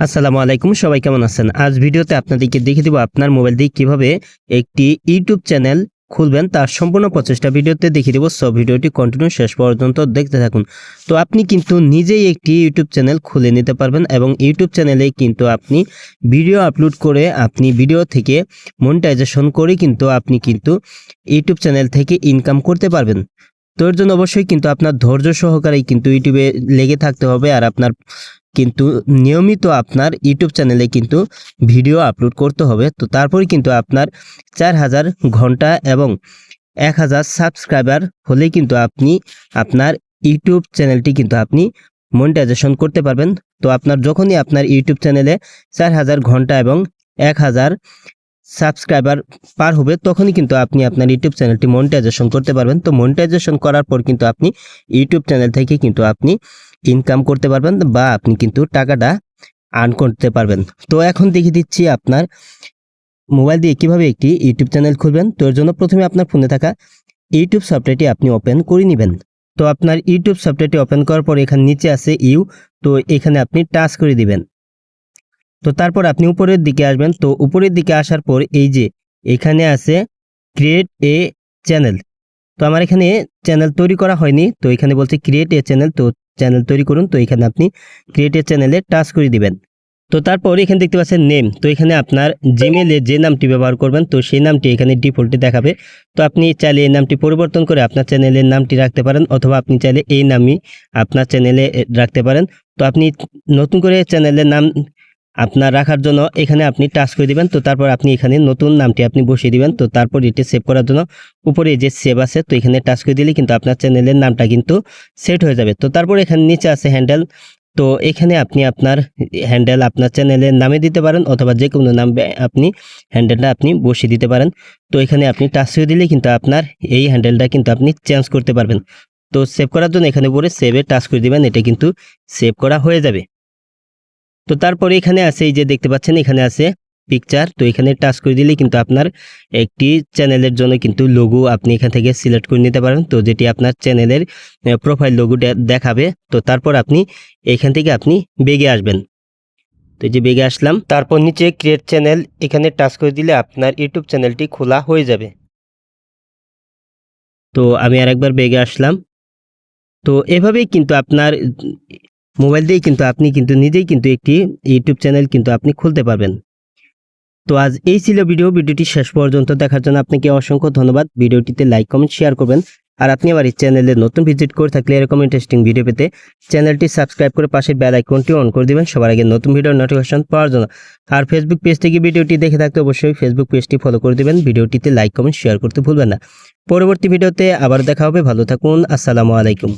আসসালামু আলাইকুম, সবাই কেমন আছেন? আজ ভিডিওতে আপনাদেরকে দেখিয়ে দেবো আপনার মোবাইল দিয়ে কীভাবে একটি ইউটিউব চ্যানেল খুলবেন, তার সম্পূর্ণ প্রচেষ্টা ভিডিওতে দেখিয়ে দেবো। সব ভিডিওটি কন্টিনিউ শেষ পর্যন্ত দেখতে থাকুন। তো আপনি কিন্তু নিজেই একটি ইউটিউব চ্যানেল খুলে নিতে পারবেন এবং ইউটিউব চ্যানেলে কিন্তু আপনি ভিডিও আপলোড করে আপনি ভিডিও থেকে মনিটাইজেশন করে কিন্তু আপনি কিন্তু ইউটিউব চ্যানেল থেকে ইনকাম করতে পারবেন। তো এর জন্য অবশ্যই কিন্তু আপনার ধৈর্য সহকারে কিন্তু ইউটিউবে লেগে থাকতে হবে আর আপনার কিন্তু নিয়মিত আপনার ইউটিউব চ্যানেলে কিন্তু ভিডিও আপলোড করতে হবে। তো তারপরে কিন্তু আপনার চার হাজার ঘণ্টা এবং এক হাজার সাবস্ক্রাইবার হলেই কিন্তু আপনি আপনার ইউটিউব চ্যানেলটি কিন্তু আপনি মনিটাইজেশন করতে পারবেন। তো আপনার যখনই আপনার ইউটিউব চ্যানেলে চার হাজার ঘণ্টা এবং এক হাজার সাবস্ক্রাইবার পার হবে, তখনই কিন্তু আপনি আপনার ইউটিউব চ্যানেলটি মনিটাইজেশন করতে পারবেন। তো মনিটাইজেশন করার পর কিন্তু আপনি ইউটিউব চ্যানেল থেকে কিন্তু আপনি ইনকাম করতে পারবেন বা আপনি কিন্তু টাকাটা আর্ন করতে পারবেন। তো এখন দেখিয়ে দিচ্ছি আপনার মোবাইল দিয়ে কীভাবে একটি ইউটিউব চ্যানেল খুলবেন। তো এর জন্য প্রথমে আপনার ফোনে থাকা ইউটিউব সফটওয়্যারটি আপনি ওপেন করে নেবেন। তো আপনার ইউটিউব সফটওয়্যারটি ওপেন করার পর এখানে নিচে আছে ইউ তো এখানে আপনি টাচ করে দিবেন। তো তারপর আপনি উপরের দিকে আসবেন। তো উপরের দিকে আসার পর এই যে এখানে আছে ক্রিয়েট এ চ্যানেল তো আমার এখানে চ্যানেল তৈরি করা হয়নি। তো এখানে বলছে ক্রিয়েট এ চ্যানেল তো চ্যানেল তৈরি করুন। তো এখানে আপনি ক্রিয়েটেড চ্যানেলে টাচ করে দিবেন। তো তারপর এখানে দেখতে পাচ্ছেন নেম তো এখানে আপনার জিমেলে যে নামটি ব্যবহার করবেন, তো সেই নামটি এখানে ডিফল্টে দেখাবে। তো আপনি চাইলে এই নামটি পরিবর্তন করে আপনার চ্যানেলের নামটি রাখতে পারেন, অথবা আপনি চাইলে এই নামই আপনার চ্যানেলে রাখতে পারেন। তো আপনি নতুন করে চ্যানেলের নাম আপনার রাখার জন্য এখানে আপনি টাচ করে দিবেন, তো তারপর আপনি এখানে নতুন নামটি আপনি বসিয়ে দিবেন, তো তারপর এটি সেভ করার জন্য উপরে যে সেভ আছে, তো এখানে টাচ করে দিলে কিন্তু আপনার চ্যানেলের নামটা কিন্তু সেট হয়ে যাবে। তো তারপর এখানে নিচে আছে হ্যান্ডেল তো এখানে আপনি আপনার হ্যান্ডেল আপনার চ্যানেলের নামে দিতে পারেন, অথবা যে কোনো নাম আপনি হ্যান্ডেলটা আপনি বসিয়ে দিতে পারেন। তো এখানে আপনি টাচ করে দিলে কিন্তু আপনার এই হ্যান্ডেলটা কিন্তু আপনি চেঞ্জ করতে পারবেন। তো সেভ করার জন্য এখানে উপরে সেভে টাচ করে দিবেন, এটা কিন্তু সেভ করা হয়ে যাবে। তো তারপরে এখানে আছে এই যে দেখতে পাচ্ছেন, এখানে আছে পিকচার তো এখানে টাচ করে দিলে কিন্তু আপনার একটি চ্যানেলের জন্য কিন্তু লোগো আপনি এখান থেকে সিলেক্ট করে নিতে পারেন। তো যেটি আপনার চ্যানেলের প্রোফাইল লোগোটা দেখাবে, তো তারপর আপনি এখান থেকে আপনি বেগে আসবেন। তো যে বেগে আসলাম, তারপর নিচে ক্রিয়েট চ্যানেল এখানে টাচ করে দিলে আপনার ইউটিউব চ্যানেলটি খোলা হয়ে যাবে। তো আমি আরেকবার বেগে আসলাম। তো এভাবেই কিন্তু আপনার মোবাইল দিয়েই কিন্তু আপনি কিন্তু নিজেই কিন্তু একটি ইউটিউব চ্যানেল কিন্তু আপনি খুলতে পারবেন। তো আজ এই ছিল ভিডিও, ভিডিওটি শেষ পর্যন্ত দেখার জন্য আপনাকে অসংখ্য ধন্যবাদ। ভিডিওটিতে লাইক, কমেন্ট, শেয়ার করবেন। আর আপনি আমার এই চ্যানেলে নতুন ভিজিট করে থাকলে এরকম ইন্টারেস্টিং ভিডিও পেতে চ্যানেলটি সাবস্ক্রাইব করে পাশের বেল আইকনটি অন করে দিবেন সবার আগে নতুন ভিডিওর নোটিফিকেশন পাওয়ার জন্য। আর ফেসবুক পেজ থেকে ভিডিওটি দেখে থাকতে অবশ্যই ফেসবুক পেজটি ফলো করে দিবেন। ভিডিওটিতে লাইক কমেন্ট শেয়ার করতে ভুলবেন না। পরবর্তী ভিডিওতে আবার দেখা হবে। ভালো থাকুন। আসসালামু আলাইকুম।